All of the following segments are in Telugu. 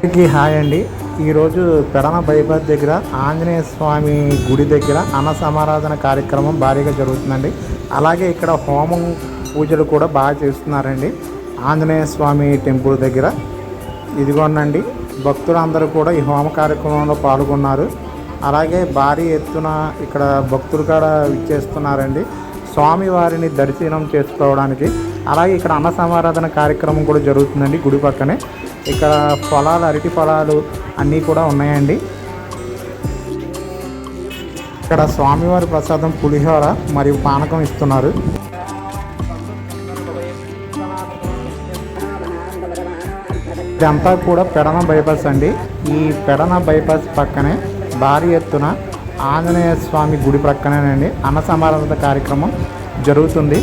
అందరికీ హాయ్ అండి. ఈరోజు పెడన బైపాస్ దగ్గర ఆంజనేయ స్వామి గుడి దగ్గర అన్న సమారాధన కార్యక్రమం భారీగా జరుగుతుందండి. అలాగే ఇక్కడ హోమం పూజలు కూడా బాగా చేస్తున్నారండి. ఆంజనేయ స్వామి టెంపుల్ దగ్గర. ఇదిగోనండి భక్తులందరూ కూడా ఈ హోమ కార్యక్రమంలో పాల్గొన్నారు. అలాగే భారీ ఎత్తున ఇక్కడ భక్తులు కూడా ఇచ్చేస్తున్నారండి స్వామివారిని దర్శనం చేసుకోవడానికి. అలాగే ఇక్కడ అన్న సమారాధన కార్యక్రమం కూడా జరుగుతుందండి గుడి పక్కనే. ఇక్కడ పొలాలు అరటి పొలాలు అన్నీ కూడా ఉన్నాయండి. ఇక్కడ స్వామివారి ప్రసాదం పులిహోర మరియు పానకం ఇస్తున్నారు. ఇదంతా కూడా పెడన బైపాస్ అండి. ఈ పెడన బైపాస్ పక్కనే భారీ ఎత్తున ఆంజనేయ స్వామి గుడి ప్రక్కనేనండి. అన్న సమారాధన కార్యక్రమం జరుగుతుంది.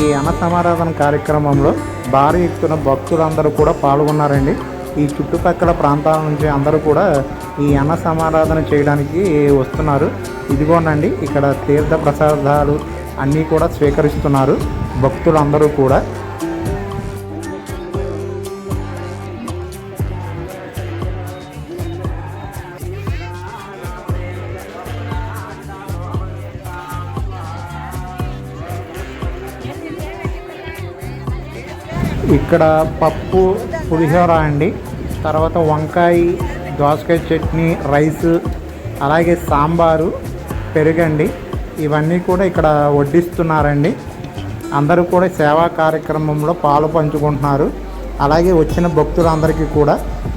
ఈ అన్న సమారాధన కార్యక్రమంలో భారీ ఎత్తున భక్తులందరూ కూడా పాల్గొన్నారండి. ఈ చుట్టుపక్కల ప్రాంతాల నుంచి అందరూ కూడా ఈ అన్న సమారాధన చేయడానికి వస్తున్నారు. ఇదిగోనండి ఇక్కడ తీర్థ ప్రసాదాలు అన్నీ కూడా స్వీకరిస్తున్నారు భక్తులందరూ కూడా. ఇక్కడ పప్పు పులిహోర అండి. తర్వాత వంకాయ దోసకాయ చట్నీ రైస్ అలాగే సాంబారు పెరుగండి. ఇవన్నీ కూడా ఇక్కడ వడ్డిస్తున్నారండి. అందరూ కూడా సేవా కార్యక్రమంలో పాలు పంచుకుంటున్నారు. అలాగే వచ్చిన భక్తులందరికీ కూడా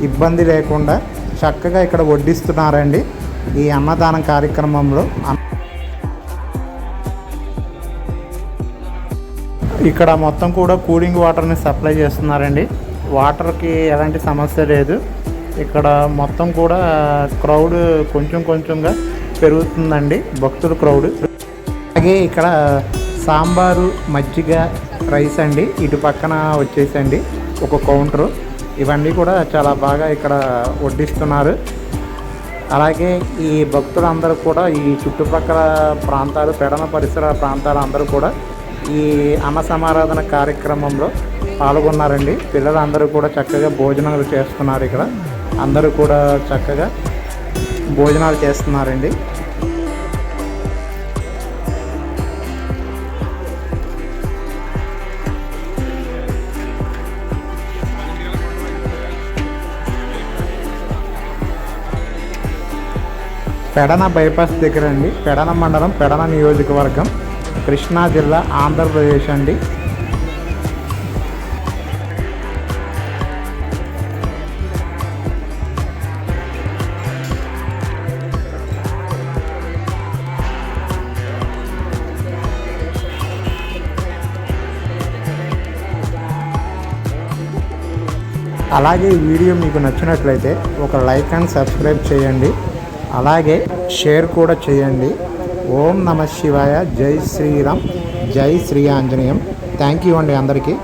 ఇబ్బంది లేకుండా చక్కగా ఇక్కడ వడ్డిస్తున్నారండి ఈ అన్నదానం కార్యక్రమంలో. ఇక్కడ మొత్తం కూడా కూలింగ్ వాటర్ని సప్లై చేస్తున్నారండి. వాటర్కి ఎలాంటి సమస్య లేదు. ఇక్కడ మొత్తం కూడా క్రౌడ్ కొంచెం కొంచెంగా పెరుగుతుందండి. భక్తుల క్రౌడ్. అలాగే ఇక్కడ సాంబారు మజ్జిగ రైస్ అండి. ఇటు పక్కన వచ్చేసండి ఒక కౌంటరు. ఇవన్నీ కూడా చాలా బాగా ఇక్కడ వడ్డిస్తున్నారు. అలాగే ఈ భక్తులందరూ కూడా ఈ చుట్టుపక్కల ప్రాంతాలు పెడన పరిసర ప్రాంతాలు అందరూ కూడా ఈ అన్న సమారాధన కార్యక్రమంలో పాల్గొన్నారండి. పిల్లలందరూ కూడా చక్కగా భోజనాలు చేస్తున్నారు ఇక్కడ. అందరూ కూడా చక్కగా భోజనాలు చేస్తున్నారండి. పెడన బైపాస్ దగ్గర అండి. పెడన మండలం పెడన నియోజకవర్గం. కృష్ణా జిల్లా ఆంధ్రప్రదేశ్ అండి. అలాగే ఈ వీడియో మీకు నచ్చినట్లయితే ఒక లైక్ అండ్ సబ్స్క్రైబ్ చేయండి. అలాగే షేర్ కూడా చేయండి. ఓం నమ శివాయ. జై శ్రీరామ్. జై శ్రీ ఆంజనేయం. థ్యాంక్ యూ అండి అందరికీ.